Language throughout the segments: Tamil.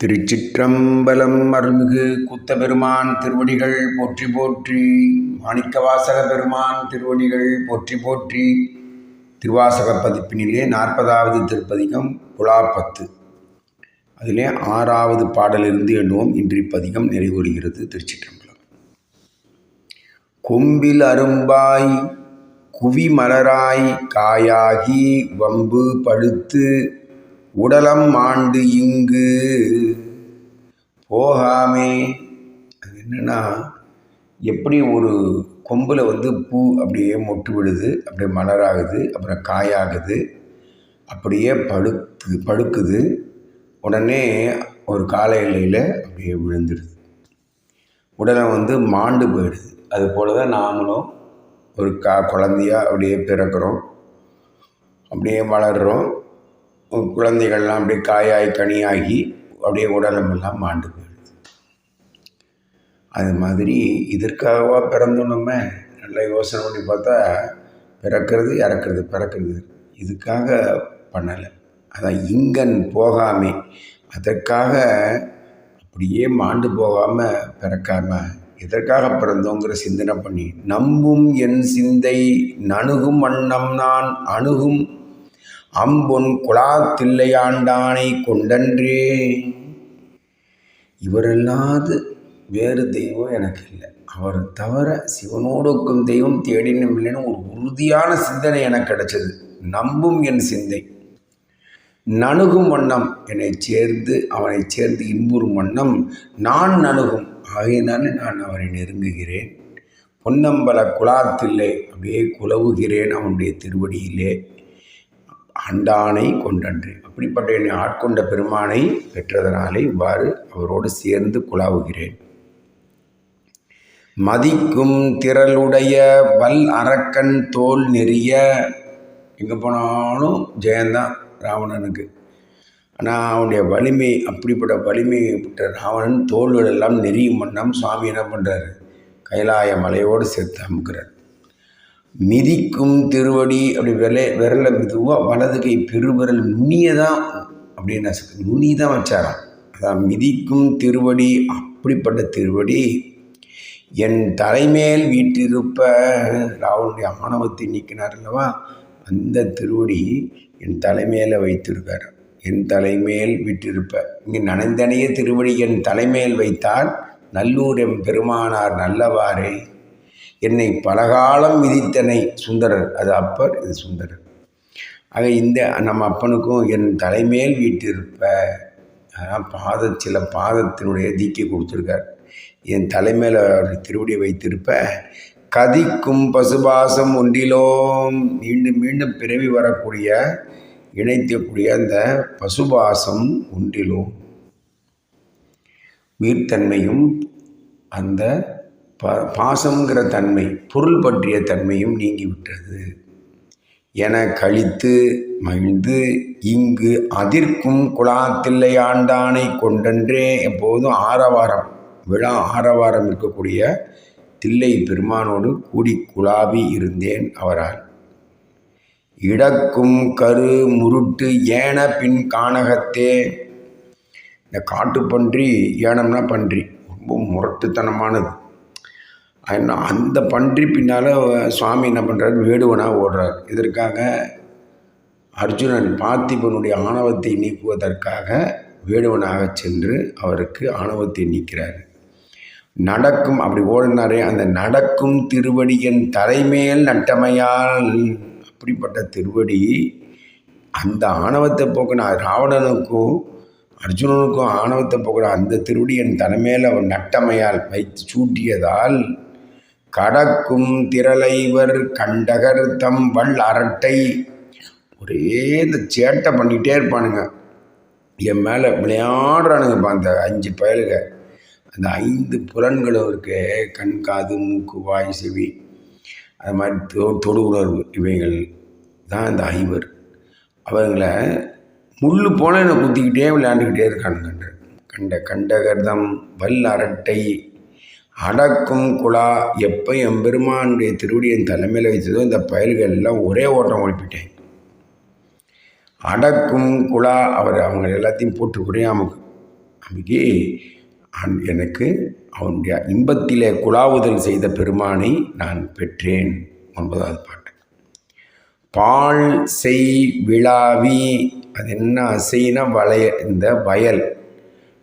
திருச்சிற்றம்பலம் அருள்மிகு கூத்தபெருமான் திருவடிகள் போற்றி போற்றி மாணிக்கவாசக பெருமான் திருவடிகள் போற்றி போற்றி திருவாசக பதிப்பினிலே நாற்பதாவது திருப்பதிகம் புலாப்பத்து அதிலே ஆறாவது பாடலிருந்து எண்ணுவோம். இன்றி பதிகம் நிறைவுறுகிறது திருச்சிற்றம்பலம். கொம்பில் அரும்பாய் குவி மலராய் காயாகி வம்பு பழுத்து உடலம் மாண்டு இங்கு. போகாமே. அது என்னென்னா எப்படி ஒரு கொம்பில் வந்து பூ அப்படியே மொட்டு விடுது அப்படியே மலராகுது அப்புறம் காயாகுது அப்படியே பழுத்து படுக்குது உடனே ஒரு கால எல்லையில் அப்படியே விழுந்துடுது உடலை வந்து மாண்டு போயிடுது. அது போல தான் நாமளும் ஒரு கா குழந்தையா அப்படியே பிறக்கிறோம். அப்படியே வளர்கிறோம் குழந்தைகள்லாம் அப்படியே காயாகி கனியாகி அப்படியே உடலமெல்லாம் மாண்டு போயிடுது. அது மாதிரி இதற்காகவா பிறந்தோம் நல்லா யோசனை பண்ணி பார்த்தா பிறக்கிறது இறக்கிறது பிறக்கிறது. இதுக்காக பண்ணலை. அதான் இங்கன் போகாமே. அதற்காக அப்படியே மாண்டு போகாமல் பிறக்காமல் எதற்காக பிறந்தோங்கிற சிந்தனை பண்ணி நம்பும் என் சிந்தை நணுகும் வண்ணம் நான் அணுகும் அம்பொன் குழாத்தில்லையாண்டானை கொண்டன்றே. இவரல்லாது வேறு தெய்வம் எனக்கு இல்லை. அவர் தவிர சிவனோடுக்கும் தெய்வம் தேடினும் இல்லைன்னு ஒரு உறுதியான சிந்தனை எனக்கு கிடைச்சது. நம்பும் என் சிந்தை. நணுகும் வண்ணம் என்னை சேர்ந்து அவனை சேர்ந்து இன்புறும் வண்ணம் நான் நணுகும். ஆகையினாலே நான் அவரை நெருங்குகிறேன். பொன்னம்பல குலாத்தில்லை அப்படியே குலவுகிறேன் அவனுடைய திருவடியிலே. ஆண்டானை கொண்டன்று அப்படிப்பட்ட என்னை ஆட்கொண்ட பெருமானை பெற்றதனாலே இவ்வாறு அவரோடு சேர்ந்து குழாவுகிறேன். மதிக்கும் திரளுடைய வல் அரக்கன் தோல் நெறிய எங்கே போனாலும் ஜெயந்தான் ராவணனுக்கு. ஆனால் அவனுடைய வலிமை அப்படிப்பட்ட வலிமைப்பட்ட ராவணன் தோள்கள் எல்லாம் நெறியும் வண்ணம் சுவாமி என்ன பண்ணுறாரு கைலாய மலையோடு சேர்த்து அமுக்கிறார். மிதிக்கும் திருவடி அப்படி விரல விரல மெதுவாக வலது கை பெருவிரல் நுனியை தான் அப்படின்னு நுனி தான் வச்சாராம். அதான் மிதிக்கும் திருவடி அப்படிப்பட்ட திருவடி என் தலைமேல் வீட்டிருப்ப ராவனுடைய ஆணவத்தை நீக்கினார் அல்லவா? அந்த திருவடி என் தலைமையில் வைத்திருக்கார். என் தலைமேல் விட்டிருப்ப இங்கே நனைந்தனைய திருவடி என் தலைமேல் வைத்தால் நல்லூர் எம் பெருமானார் நல்லவாறே என்னை பலகாலம் விதித்தனை சுந்தரர். அது அப்பர் இது சுந்தரர். ஆக இந்த நம்ம அப்பனுக்கும் என் தலைமேல் வீட்டிருப்ப அதான் பாத சில பாதத்தினுடைய தீக்கை கொடுத்துருக்கார். என் தலைமையில் திருவடியை வைத்திருப்ப கதிக்கும் பசுபாசம் ஒன்றிலோம் மீண்டும் மீண்டும் பிறவி வரக்கூடிய இணைக்கக்கூடிய அந்த பசுபாசம் ஒன்றிலும். உயிர்த்தன்மையும் அந்த பா பாசங்கிற தன்மை பொருள் பற்றிய தன்மையும் நீங்கிவிட்டது. என கழித்து மகிழ்ந்து இங்கு அதிர்க்கும் குழாத்தில்லை ஆண்டானை கொண்டன்றே எப்போதும் ஆரவாரம் விழா ஆரவாரம் இருக்கக்கூடிய தில்லை பெருமானோடு கூடி குழாவி இருந்தேன் அவரால். இடக்கும் கரு முருட்டு ஏன பின் கானகத்தே இந்த காட்டுப்பன்றி ஏனம்னா பன்றி ரொம்ப முரட்டுத்தனமானது. அந்த பன்றி பின்னால் சுவாமி என்ன பண்ணுறாரு வேடுவனாக ஓடுறார். இதற்காக அர்ஜுனன் பார்த்திபனுடைய ஆணவத்தை நீக்குவதற்காக வேடுவனாக சென்று அவருக்கு ஆணவத்தை நீக்கிறார். நடக்கும் அப்படி ஓடினாரே அந்த நடக்கும் திருவடியின் தலைமேல் நட்டமையால் அப்படிப்பட்ட திருவடி அந்த ஆணவத்தை போக்கின ராவணனுக்கும் அர்ஜுனனுக்கும் ஆணவத்தை போக்கிற அந்த திருவடி என் தலைமையில் அவன் நட்டமையால் வைத்து சூட்டியதால் கடக்கும் திரளைவர் கண்டகர் தம் வல் அரட்டை. ஒரே இந்த சேட்டை பண்ணிகிட்டே இருப்பானுங்க. என் மேலே விளையாடுறானுங்கப்பா அந்த அஞ்சு பயலுக. அந்த ஐந்து புலன்களும் இருக்கு கண் காது மூக்கு வாய் செவி அது மாதிரி தொ தொடு உணர்வு. இவைகள் தான் இந்த ஐவர். அவங்கள முள்ளு போல என்னை குத்திக்கிட்டே விளையாண்டுக்கிட்டே இருக்கானுங்க கண்ட கண்டகர்தம் வல் அரட்டை. அடக்கும் குழா எப்போ எம்பெருமானுடைய திருவடியின் தலைமையில் வைத்ததோ இந்த பயல்கள் எல்லாம் ஒரே ஓட்டம் ஓடிப்பிட்டேன். அடக்கும் குழா அவர் அவங்க எல்லாத்தையும் போட்டு ஒரே அமுக்கு எனக்கு அவனுடைய இன்பத்திலே குழாவுதல் செய்த பெருமானை நான் பெற்றேன் ஒன்பதாவது பாட்டு. பால் செய் விழாவி அது என்ன செய்யினா வளைய இந்த வயல்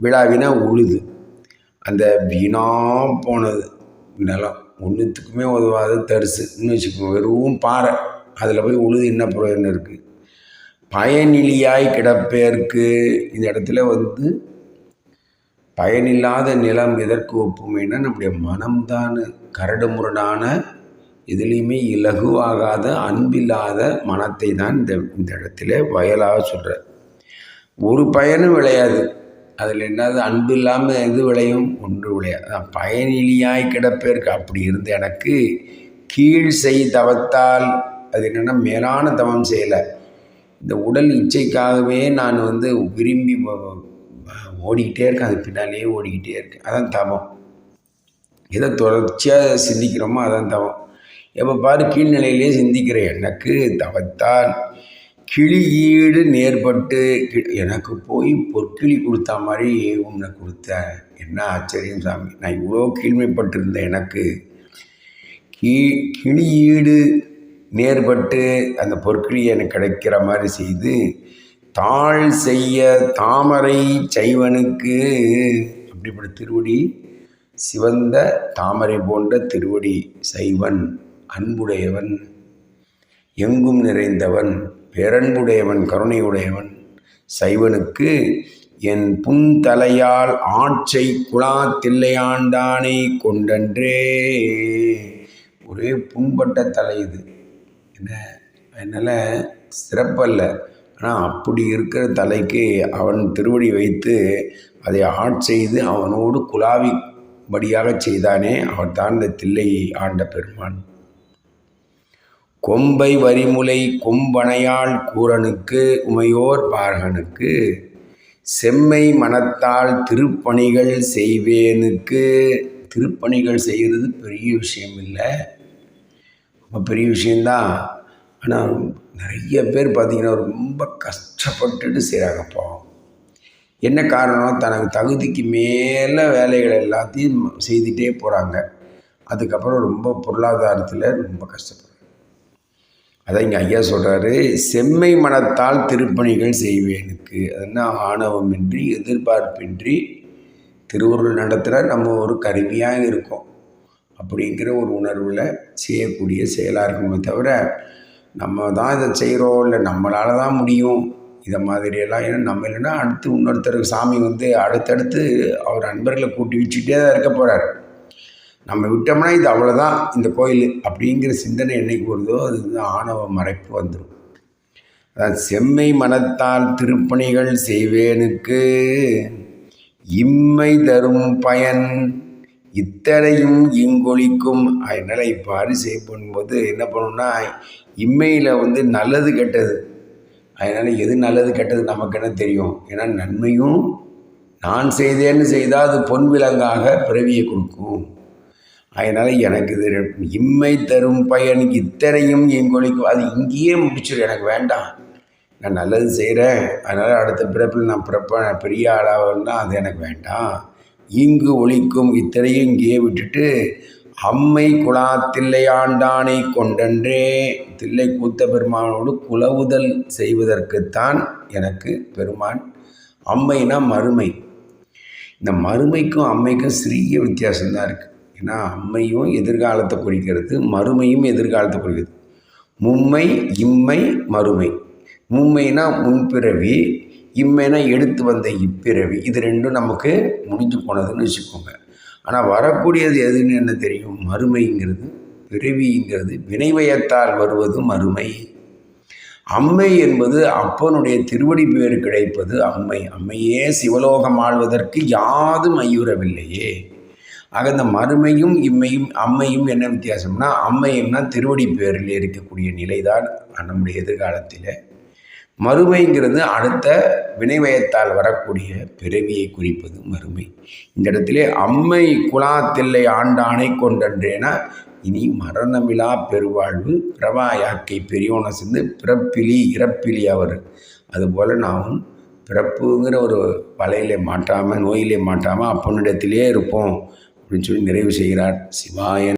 விழாவினா உழுது. அந்த வீணாக போனது. நிலம் ஒன்றுத்துக்குமே உதவாது தரிசுன்னு வச்சுக்கோங்க. வெறும் பாறை. அதில் போய் உழுது என்ன பிரயோஜனம் இருக்குது பயனிலியாய் கிடப்பேருக்கு இந்த இடத்துல வந்து பயனில்லாத நிலம் எதற்கு ஒப்புமைன்னா நம்முடைய மனம்தான். கரடு முரடான எதுலேயுமே இலகுவாகாத அன்பில்லாத மனத்தை தான் இந்த இந்த இடத்துல வயலாக சொல்கிறார் ஒரு பயனும் விளையாது. அதில் என்னது? அன்பு இல்லாமல் எது விளையும்? ஒன்று விளையாது பயனிலியாய் கிடப்பேற்கு அப்படி இருந்த எனக்கு கீழ் செய் தவத்தால் அது என்னென்னா மேலான தவம் செய்யலை. இந்த உடல் இச்சைக்காகவே நான் வந்து விரும்பி ஓடிக்கிட்டே இருக்கேன். அது பின்னாலேயே ஓடிக்கிட்டே இருக்கேன். அதான் தவம். எதை தொடர்ச்சியாக சிந்திக்கிறோமோ அதான் தவம். எப்போ பாரு கீழ்நிலையிலே சிந்திக்கிறேன். எனக்கு தவத்தால் கிளியீடு நேர்பட்டு எனக்கு போய் பொற்கிளி கொடுத்தா மாதிரி உன்னை கொடுத்த. என்ன ஆச்சரியம் சாமி. நான் இவ்வளோ கீழ்மைப்பட்டிருந்த எனக்கு. கீ கிளியீடு நேர்பட்டு அந்த பொற்கிளி எனக்கு கிடைக்கிற மாதிரி செய்து தாழ் செய்ய தாமரை செய்வனுக்கு அப்படிப்பட்ட திருவடி சிவந்த தாமரை போன்ற திருவடி சைவன் அன்புடையவன் எங்கும் நிறைந்தவன் பேரன்புடையவன் கருணையுடையவன் சைவனுக்கு என் புன்தலையால் ஆட்சை குலாத்தில்லையாண்டானை கொண்டன்றே. ஒரே புண்பட்ட தலை இது. என்ன? அதனால் சிறப்பல்ல. ஆனால் அப்படி இருக்கிற தலைக்கு அவன் திருவடி வைத்து அதை ஆட்செய்து அவனோடு குலாவிபடியாக செய்தானே அவன் தான் இந்த தில்லையை ஆண்ட பெருமான். கொம்பை வரிமுலை கொம்பனையாள் கூரனுக்கு உமையோர் பார்கனுக்கு செம்மை மனத்தால் திருப்பணிகள் செய்வேனுக்கு. திருப்பணிகள் செய்கிறது பெரிய விஷயம் இல்லை. ரொம்ப பெரிய விஷயந்தான் ஆனால் நிறைய பேர் பார்த்திங்கன்னா ரொம்ப கஷ்டப்பட்டுட்டு செய்கிறாங்க செய்கிறாங்கப்பா என்ன காரணம் தனக்கு தகுதிக்கு மேலே வேலைகள் எல்லாத்தையும் செய்துகிட்டே போகிறாங்க அதுக்கப்புறம் ரொம்ப பொருளாதாரத்தில் ரொம்ப கஷ்டப்படுறாங்க. அதான் இங்கே ஐயா சொல்கிறாரு செம்மை மனத்தால் திருப்பணிகள் செய்வேனுக்கு. அதுனா ஆணவமின்றி எதிர்பார்ப்பின்றி திருவுருள் நடத்துகிற நம்ம ஒரு கருவியாக இருக்கோம். அப்படிங்கிற ஒரு உணர்வில் செய்யக்கூடிய செயலாக இருக்கணுமே தவிர நம்ம தான் இதை செய்கிறோம் இல்லை நம்மளால் தான் முடியும். இதை மாதிரியெல்லாம் ஏன்னா நம்ம இல்லைன்னா அடுத்து இன்னொருத்தருக்கு சாமி வந்து அடுத்தடுத்து அவர் அன்பர்களை கூட்டி வச்சுட்டே தான் இருக்க போகிறார் நம்ம விட்டோம்னா இது அவ்வளோதான் இந்த கோயில் அப்படிங்கிற சிந்தனை என்னைக்கு வருதோ அது வந்து ஆணவ மறைப்பு வந்துடும் அதான் செம்மை மனத்தால் திருப்பணிகள் செய்வேனுக்கு இம்மை தரும் பயன் இத்தனையும் இங்கொழிக்கும். அதனால் இப்போ அரிசி பண்ணும்போது என்ன பண்ணணும்னா இம்மையில் வந்து நல்லது கெட்டது. அதனால் எது நல்லது கெட்டது நமக்கு என்ன தெரியும்? ஏன்னா நன்மையும் நான் செய்தேன்னு செய்தால் அது பொன் விலங்காக பிறவியை கொடுக்கும். அதனால் எனக்கு இது இம்மை தரும் பயன் இத்தனையும் எங்கொழிக்கும் அது இங்கேயே முடிச்சிடும் எனக்கு வேண்டாம். நான் நல்லது செய்கிறேன் அதனால் அடுத்த பிறப்பில் நான் பிறப்பேன் பெரிய ஆளாகன்னா அது எனக்கு வேண்டாம். இங்கு ஒழிக்கும் இத்தனையும் இங்கேயே விட்டுட்டு அம்மை குலா தில்லையாண்டானை கொண்டன்றே தில்லை கூத்த பெருமானோடு குலவுதல் செய்வதற்குத்தான் எனக்கு பெருமான் அம்மைனா மறுமை. இந்த மறுமைக்கும் அம்மைக்கும் சிறிய வித்தியாசம்தான் இருக்குது ஏன்னா அம்மையும் எதிர்காலத்தை குறிக்கிறது மறுமையும் எதிர்காலத்தை குறிக்கிறது. மும்மை இம்மை மறுமை. மும்மைனா முன்பிறவி இம்மைனா எடுத்து வந்த இப்பிறவி. இது ரெண்டும் நமக்கு முடிஞ்சு போனதுன்னு வச்சுக்கோங்க. ஆனால் வரக்கூடியது எதுன்னு என்ன தெரியும்? மறுமைங்கிறது பிறவிங்கிறது வினைவயத்தால் வருவது மறுமை. அம்மை என்பது அப்பனுடைய திருவடி பேர் கிடைப்பது அம்மை. அம்மையே சிவலோகம் ஆழ்வதற்கு யாதும் ஐயுறவில்லையே. ஆக இந்த மறுமையும் இம்மையும் அம்மையும் என்ன வித்தியாசம்னா அம்மையும்னா திருவடி பேரில் இருக்கக்கூடிய நிலைதான் நம்முடைய எதிர்காலத்தில். மறுமைங்கிறது அடுத்த வினைவயத்தால் வரக்கூடிய பிறவியை குறிப்பது மறுமை. இந்த இடத்திலே அம்மை குலாத்தில்லை ஆண்டானை கொண்டன்றேனா இனி மரணமிலா பெருவாழ்வு பிரவாயாக்கை பெரியோனை சேர்ந்து பிறப்பிலி இறப்பிலி அவர். அதுபோல் நாமும் பிறப்புங்கிற ஒரு வலையிலே மாட்டாமல் நோயிலே மாட்டாமல் அப்பனிடத்திலே இருப்போம். அப்படின்னு சொல்லி நிறைவு செய்கிறார் சிவாய